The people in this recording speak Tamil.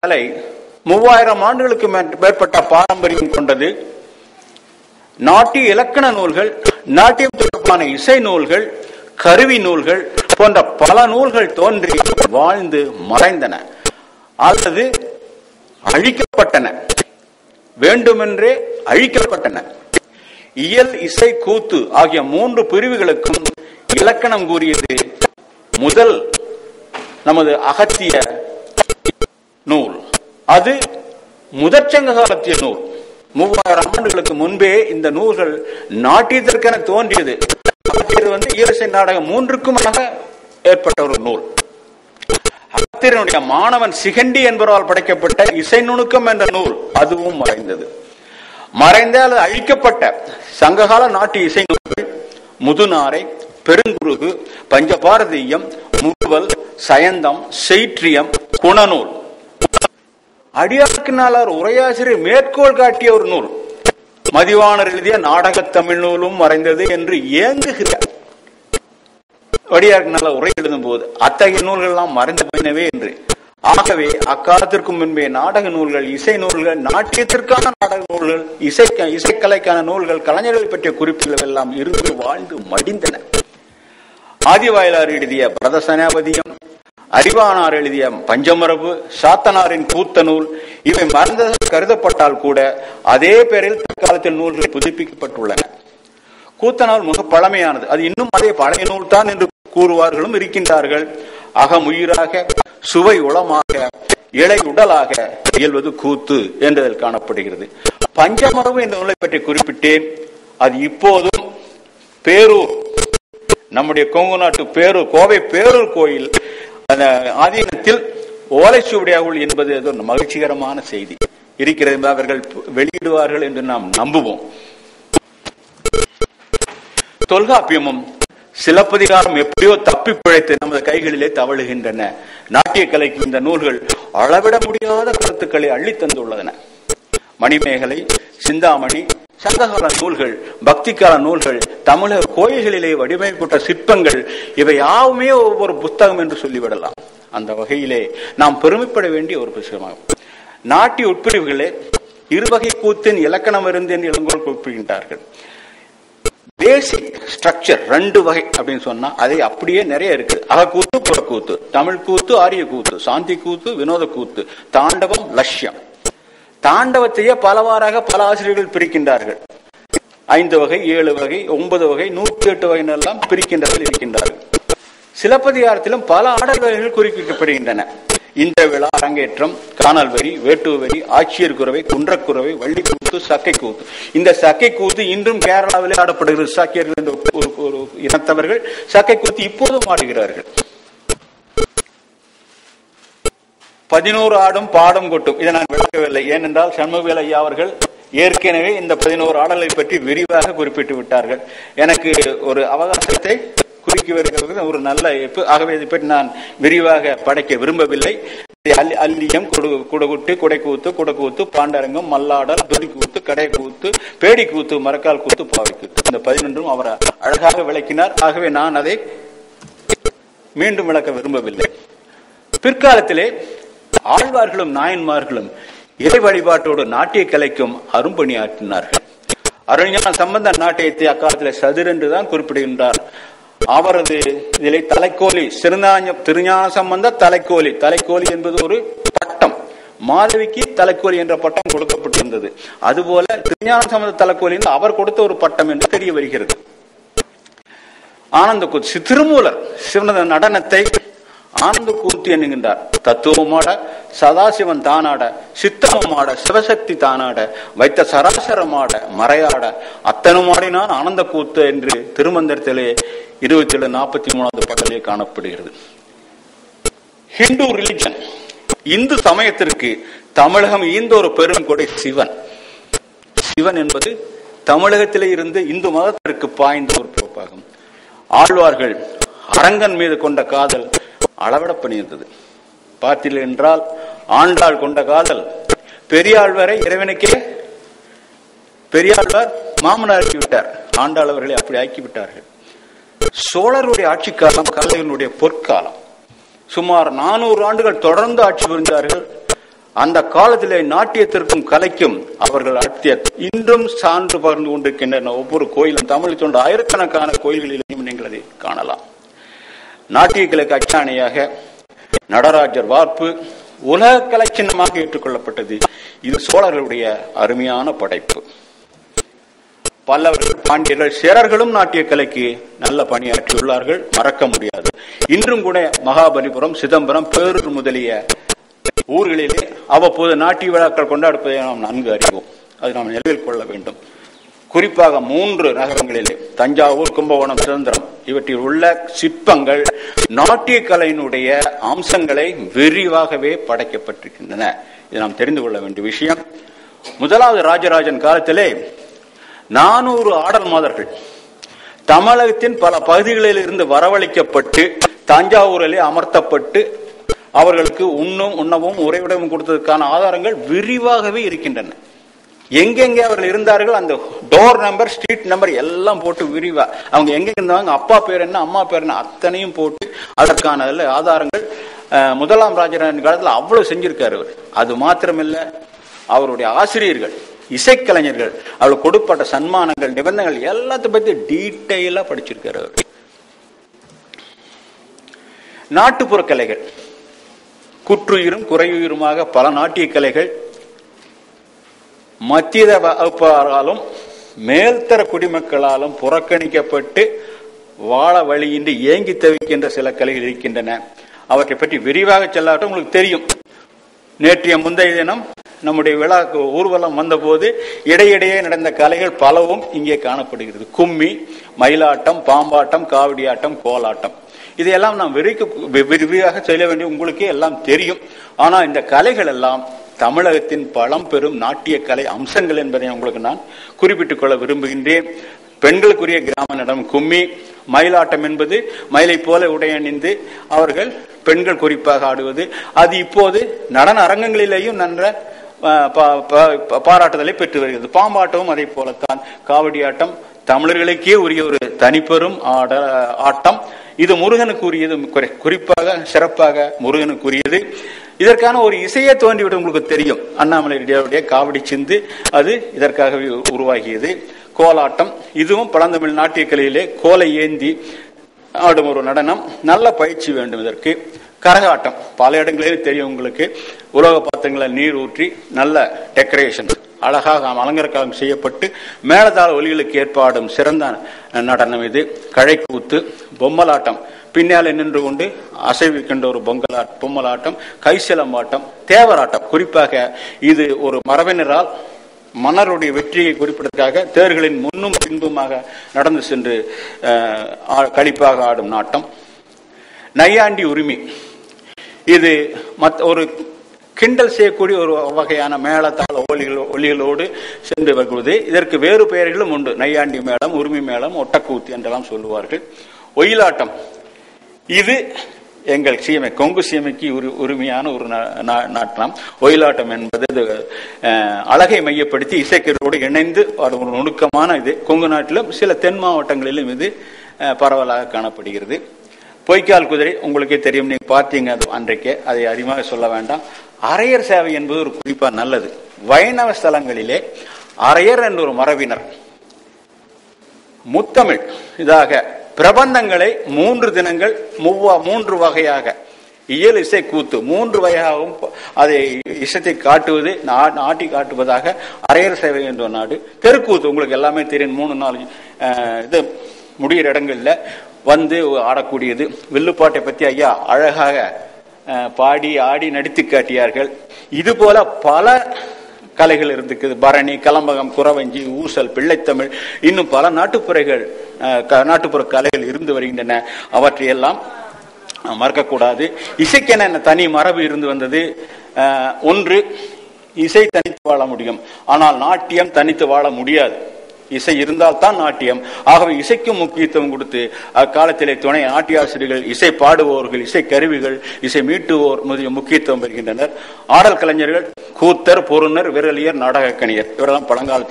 கலை மூவாயிரம் ஆண்டுகளுக்கு மேற்பட்ட பாரம்பரியம் கொண்டது. நாட்டிய இலக்கண நூல்கள் நாட்டியம் தொடர்பான இசை நூல்கள் கருவி நூல்கள் போன்ற பல நூல்கள் தோன்றி வாழ்ந்து மறைந்தன. அல்லது அழிக்கப்பட்டன. வேண்டுமென்றே அழிக்கப்பட்டன. இயல் இசை கூத்து ஆகிய மூன்று பிரிவுகளுக்கும் இலக்கணம் கூறியது முதல் நமது அகத்திய நூல். அது முதற்சங்க காலத்திய நூல். மூவாயிரம் ஆண்டுகளுக்கு முன்பே இந்த நூல்கள் நாட்டியத்திற்கென தோன்றியது. வந்து ஈரசை நாடகம் மூன்றுக்குமாக ஏற்பட்ட ஒரு நூல். அகத்தியனுடைய மாணவன் சிகண்டி என்பவரால் படைக்கப்பட்ட இசை நுணுக்கம் என்ற நூல் அதுவும் மறைந்தது. மறைந்த அல்லது அழிக்கப்பட்ட சங்ககால நாட்டு இசை நூல்கள் முதுநாரை பெருங்குருகு பஞ்சபாரதீயம் முறுவல் சயந்தம் செய்ற்றியம் குணநூல். அடியார்க்கினாளர் உரையாசிரியர் மேற்கோள் காட்டிய ஒரு நூல். மதிவாணர் எழுதிய நாடக தமிழ் நூலும் மறைந்தது என்று ஏங்குகிறார். வடியார்க்கினால உரை எழுதும் போது அத்தகைய நூல்கள் எல்லாம் மறைந்து போயினவே என்று. ஆகவே அக்காலத்திற்கு முன்பே நாடக நூல்கள் இசை நூல்கள் நாட்டியத்திற்கான நாடக நூல்கள் இசை இசைக்கலைக்கான நூல்கள் கலைஞர்கள் பற்றிய குறிப்புகள் எல்லாம் இருந்து வாழ்ந்து மடிந்தன. ஆதிவாயலார் எழுதிய பரத சேனாபதியம் அறிவானார் எழுதிய பஞ்சமரபு சாத்தனாரின் கூத்த நூல் இவை மறந்ததாக கருதப்பட்டால் கூட அதே பெயரில் தற்காலத்தில் நூல்கள் புதுப்பிக்கப்பட்டுள்ளன. கூத்தனால் மிக பழமையானது. அது இன்னும் அதே பழைய நூல் தான் என்று கூறுவார்களும் இருக்கின்றார்கள். அகமுயிராக சுவை உளமாக இலை உடலாக இயல்வது கூத்து என்றதில் காணப்படுகிறது. பஞ்சமரபு இந்த நூலை பற்றி குறிப்பிட்டேன். அது இப்போதும் பேரூர் நம்முடைய கொங்கு நாட்டு பேரூர் கோவை பேரூர் கோயில் அந்த ஆதீனத்தில் ஓலைச்சுவடியாகுள் என்பது அது ஒரு மகிழ்ச்சிகரமான செய்தி. இருக்கிறது அவர்கள் வெளியிடுவார்கள் என்று நாம் நம்புவோம். தொல்காப்பியமும் சிலப்பதிகாரம் எப்படியோ தப்பி பிழைத்து நமது கைகளிலே தவழுகின்றன. நாட்டிய கலைக்கு இந்த நூல்கள் அளவிட முடியாத கருத்துக்களை அள்ளி தந்துள்ளன. மணிமேகலை சிந்தாமணி சங்ககால நூல்கள் பக்திக்கால நூல்கள் தமிழர் கோயில்களிலே வடிவமைக்கப்பட்ட சிற்பங்கள் இவை யாவுமே ஒவ்வொரு புத்தகம் என்று சொல்லிவிடலாம். அந்த வகையிலே நாம் பெருமைப்பட வேண்டிய ஒரு புத்தகமாகும். நாட்டிய உட்பிரிவுகளே இருவகை கூத்தின் இலக்கணம் இருந்து என்று இளங்கோல் குறிப்பிடுகின்றார்கள். பேசிக் ஸ்ட்ரக்சர் ரெண்டு வகை அப்படின்னு சொன்னா அதை அப்படியே நிறைய இருக்கு. அகக்கூத்து புறக்கூத்து தமிழ் கூத்து ஆரிய கூத்து சாந்தி கூத்து வினோத கூத்து தாண்டவம் லட்சியம். தாண்டவத்தையே பலவாறாக பல ஆசிரியர்கள் பிரிக்கின்றார்கள். ஐந்து வகை ஏழு வகை ஒன்பது வகை நூற்றி எட்டு வகை எல்லாம் பிரிக்கின்றவர்கள் இருக்கின்றார்கள். சிலப்பதிகாரத்திலும் பல ஆடல் வகைகள் குறிப்பிடப்படுகின்றன. இந்த விழா அரங்கேற்றம் காணல் வரி வேட்டு வரி ஆட்சியர் குறவை குன்றக்குறவை வள்ளி கூத்து சக்கை கூத்து இந்த சக்கை கூத்து இன்றும் கேரளாவிலே ஆடப்படுகிறது. சாக்கியர்கள் என்ற ஒரு இனத்தவர்கள் சக்கை கூத்து இப்போதும் ஆடுகிறார்கள். பதினோரு ஆடும் பாடம் கொட்டும். இதை நான் விளக்கவில்லை. ஏனென்றால் சண்முகவேல் ஐயா அவர்கள் ஏற்கனவே இந்த பதினோரு ஆடலை பற்றி விரிவாக குறிப்பிட்டு விட்டார்கள். எனக்கு ஒரு அவகாசத்தை குறுக்கி வருகிறது ஒரு நல்ல எப்பு. ஆகவே இதை பற்றி நான் விரிவாக படைக்க விரும்பவில்லை. அல்- அல்லியம் குடு குடகுட்டு குடைக்கூத்து குடக்கூத்து பாண்டரங்கம் மல்லாடல் துடிக்கூத்து கடைக்கூத்து பேடிக்கூத்து மரக்கால் கூத்து பாவைக்கூத்து இந்த பதினொன்றும் அவர் அழகாக விளக்கினார். ஆகவே நான் அதை மீண்டும் விளக்க விரும்பவில்லை. பிற்காலத்திலே ஆழ்வார்களும் நாயன்மார்களும் இறை வழிபாட்டோடு நாட்டிய கலைக்கும் அரும்பணியாற்றினார்கள். அருள்ஞான சம்பந்த நாட்டியத்தை அக்காலத்தில் சதுர் என்று தான் குறிப்பிடுகின்றார். அவரது நிலை தலைக்கோலி சிறுநாஞ்ச திருஞான சம்பந்த தலைக்கோலி தலைக்கோலி என்பது ஒரு பட்டம். மாதவிக்கு தலைக்கோலி என்ற பட்டம் கொடுக்கப்பட்டிருந்தது. அதுபோல திருஞான சம்பந்த தலைக்கோலி அவர் கொடுத்த ஒரு பட்டம் என்று தெரிய வருகிறது. ஆனந்த கூத்து சி- திருமூலர் சிவனது நடனத்தை ஆனந்த கூத்து என்கின்றார். தத்துவமாட சதாசிவன் தானாட சித்தமமாட சிவசக்தி தானாட வைத்த சராசரமாட மறையாட அத்தனுமாடினான் ஆனந்த கூத்து என்று திருமந்திரத்திலே இருபத்தி ஏழு நாற்பத்தி மூணாவது பாடலில் காணப்படுகிறது. ஹிந்து ரிலிஜன் இந்து சமயத்திற்கு தமிழகம் ஈந்த ஒரு பெரும் கொடை சிவன். சிவன் என்பது தமிழகத்திலே இருந்து இந்து மதத்திற்கு பாய்ந்த ஒரு பிறப்பாகும். ஆழ்வார்கள் அரங்கன் மீது கொண்ட காதல் அளவிட பண்ணியிருந்தது. பார்த்தீர்கள் என்றால் ஆண்டாள் கொண்ட காதல். பெரியாழ்வரை இறைவனுக்கே பெரியாழ்வார் மாமனாக்கி விட்டார் ஆண்டாள் அவர்களை அப்படி ஆக்கி விட்டார்கள் சோழருடைய ஆட்சி காலம் கலைஞனுடைய பொற்காலம். சுமார் நானூறு ஆண்டுகள் தொடர்ந்து ஆட்சி புரிந்தார்கள். அந்த காலத்திலே நாட்டியத்திற்கும் கலைக்கும் அவர்கள் நடத்திய இன்றும் சான்று பகிர்ந்து கொண்டிருக்கின்றன. ஒவ்வொரு கோயிலும் தமிழ் தோன்ற ஆயிரக்கணக்கான கோயில்களிலும் நீங்கள் அதை காணலாம். நாட்டிய கலைக்கு அச்சாணியாக நடராஜர் வார்ப்பு உலக கலைச்சின்னமாக ஏற்றுக்கொள்ளப்பட்டது. இது சோழர்களுடைய அருமையான படைப்பு. பல்லவர்கள் பாண்டியர்கள் சேரர்களும் நாட்டிய கலைக்கு நல்ல பணியாற்றியுள்ளார்கள். மறக்க முடியாது. இன்றும் கூட மகாபலிபுரம் சிதம்பரம் பேரூர் முதலிய ஊர்களிலே அவ்வப்போது நாட்டிய விழாக்கள் கொண்டாடுவதை நாம் நன்கு அறிவோம். அது நாம் நினைவில் கொள்ள வேண்டும். குறிப்பாக மூன்று நகரங்களிலே. தஞ்சாவூர் கும்பகோணம் சுதந்திரம். இவற்றில் உள்ள சிற்பங்கள் நாட்டிய கலையினுடைய அம்சங்களை விரிவாகவே படைக்கப்பட்டிருக்கின்றன. இது நாம் தெரிந்து கொள்ள வேண்டிய விஷயம். முதலாவது ராஜராஜன் காலத்திலே நானூறு ஆடல் மாதர்கள் தமிழகத்தின் பல பகுதிகளில் இருந்து வரவழைக்கப்பட்டு தஞ்சாவூரிலே அமர்த்தப்பட்டு அவர்களுக்கு உண்ணும் உண்ணவும் உறைவிடமும் கொடுத்ததற்கான ஆதாரங்கள் விரிவாகவே இருக்கின்றன. எங்கெங்கே அவர்கள் இருந்தார்கள் அந்த டோர் நம்பர் ஸ்ட்ரீட் நம்பர் எல்லாம் போட்டு விரிவா. அவங்க எங்க இருந்தாங்க அப்பா பேர் என்ன அம்மா பேர் என்ன அத்தனையும் போட்டு அதற்கான ஆதாரங்கள் முதலாம் ராஜராஜன் காலத்தில் அவ்வளவு செஞ்சிருக்காரு அவர். அது மாத்திரமில்ல அவருடைய ஆசிரியர்கள் இசைக்கலைஞர்கள் அவளுக்கு கொடுப்பட்ட சன்மானங்கள் நிபந்தனைகள் எல்லாத்த பத்தி டீட்டெயிலா படிச்சிருக்காரு அவர். நாட்டுப்புற கலைகள். குற்றுயிரும் குறையுயிருமாக பல நாட்டிய கலைகள் மத்திய வகுப்பாராலும் மேல்தர குடிமக்களாலும் புறக்கணிக்கப்பட்டு வாழ வழியின்றி ஏங்கி தவிக்கின்ற சில கலைகள் இருக்கின்றன. அவற்றை பற்றி விரிவாக செல்லாட்டும் உங்களுக்கு தெரியும். நேற்றைய முந்தைய தினம் நம்முடைய விழா ஊர்வலம் வந்தபோது இடையிடையே நடந்த கலைகள் பலவும் இங்கே காணப்படுகிறது. கும்மி மயிலாட்டம் பாம்பாட்டம் காவடியாட்டம் கோலாட்டம். இதையெல்லாம் நாம் விரிக்க விரிவாக செல்ல வேண்டிய உங்களுக்கே எல்லாம் தெரியும். ஆனால் இந்த கலைகள் எல்லாம் தமிழகத்தின் பழம்பெரும் நாட்டிய கலை அம்சங்கள் என்பதை உங்களுக்கு நான் குறிப்பிட்டுக் கொள்ள விரும்புகின்றேன். பெண்களுக்குரிய கிராம நடம் கும்மி மயிலாட்டம் என்பது மயிலை போல உடை அணிந்து அவர்கள் பெண்கள் குறிப்பாக ஆடுவது. அது இப்போது நடன அரங்கங்களிலேயும் நன்ற பாராட்டுதலை பெற்று வருகிறது. பாம்பாட்டமும் அதே போலத்தான். காவடி ஆட்டம் தமிழர்களுக்கே உரிய ஒரு தனிப்பெரும் ஆட ஆட்டம். இது முருகனுக்குரியது குறிப்பாக சிறப்பாக முருகனுக்குரியது. இதற்கான ஒரு இசையே தோன்றிவிடும் உங்களுக்கு தெரியும். அண்ணாமலை காவடி சிந்து அது இதற்காகவே உருவாகியது. கோலாட்டம் இதுவும் பழந்தமிழ் நாட்டிய கலையிலே கோலை ஏந்தி ஆடும் ஒரு நடனம். நல்ல பயிற்சி வேண்டும் இதற்கு. கரகாட்டம் பல இடங்களிலே தெரியும் உங்களுக்கு. உலக பாத்திரங்களை நீர் ஊற்றி நல்ல டெக்கரேஷன் அழகாக அலங்கரக்காலம் செய்யப்பட்டு மேலதாள ஒலிகளுக்கு ஏற்பாடும் சிறந்த நடனம் இது. கழைக்கூத்து பொம்மலாட்டம் பின்னாலே நின்று கொண்டு அசைவிக்கின்ற ஒரு பொங்கலா பொம்மலாட்டம் கைசிலம்பாட்டம் தேவராட்டம். குறிப்பாக இது ஒரு மரபினரால் மன்னருடைய வெற்றியை குறிப்பிடுவதற்காக தேர்களின் முன்னும் பின்புமாக நடந்து சென்று கழிப்பாக ஆ- களிப்பாக ஆடும் நாட்டம். நையாண்டி உரிமை. இது மத் ஒரு கிண்டல் செய்யக்கூடிய ஒரு வகையான மேளத்தாள ஒலிகள் ஒலிகளோடு சென்று வருகிறது. இதற்கு வேறு பெயர்களும் உண்டு. நையாண்டி மேளம் உரிமை மேளம் ஒட்டக்கூத்து என்றெல்லாம் சொல்லுவார்கள். ஒயிலாட்டம். இது எங்கள் சீமை கொங்கு சீமைக்கு உரு உரிமையான ஒரு நா- நா- நாட்டம் ஒயிலாட்டம் என்பது அழகை மையப்படுத்தி இசைக்கரோடு இணைந்து ஒரு நுணுக்கமான இது. கொங்கு நாட்டிலும் சில தென் மாவட்டங்களிலும் இது பரவலாக காணப்படுகிறது. பொய்க்கால் குதிரை உங்களுக்கே தெரியும் நீங்கள் பார்த்தீங்க அது அன்றைக்கே. அதை அதிகமாக சொல்ல வேண்டாம். அரையர் சேவை என்பது ஒரு குறிப்பாக நல்லது. வைணவ ஸ்தலங்களிலே அரையர் என்ற ஒரு மரபினர் முத்தமிழ் இதாக பிரபந்தங்களை மூன்று தினங்கள் மூவா மூன்று வகையாக. இயல் இசை கூத்து மூன்று வகையாகவும் அதை இசத்தை காட்டுவது நா- நாட்டி காட்டுவதாக அரையர் சேவை என்ற நாடு. தெருக்கூத்து உங்களுக்கு எல்லாமே தெரியும் மூணு நாலு இது முடிகிற இடங்கள்ல வந்து ஆடக்கூடியது. வில்லுப்பாட்டை பத்தி ஐயா அழகாக பாடி ஆடி நடித்து காட்டியார்கள். இது போல பல கலைகள் இருந்துக்குது. பரணி கலம்பகம் குறவஞ்சி ஊசல் பிள்ளைத்தமிழ் இன்னும் பல நாட்டுப்புறைகள் க- நாட்டுப்புற கலைகள் இருந்து வருகின்றன. அவற்றையெல்லாம் மறக்கக்கூடாது. இசைக்கென என்ன தனி மரபு இருந்து வந்தது? ஒன்று இசை தனித்து வாழ முடியும். ஆனால் நாட்டியம் தனித்து வாழ முடியாது. இசை இருந்தால் தான் நாட்டியம். ஆகவே இசைக்கும் முக்கியத்துவம் கொடுத்து அக்காலத்திலே துணை நாட்டியாசிரியர்கள் இசை பாடுவோர்கள் இசை கருவிகள் இசை மீட்டுவோர் முதலிய முக்கியத்துவம் பெறுகின்றனர். ஆடல் கலைஞர்கள் கூத்தர் பொருணர் விரலியர் நாடகக்கணியர் இவரெல்லாம் பழங்காலத்தில்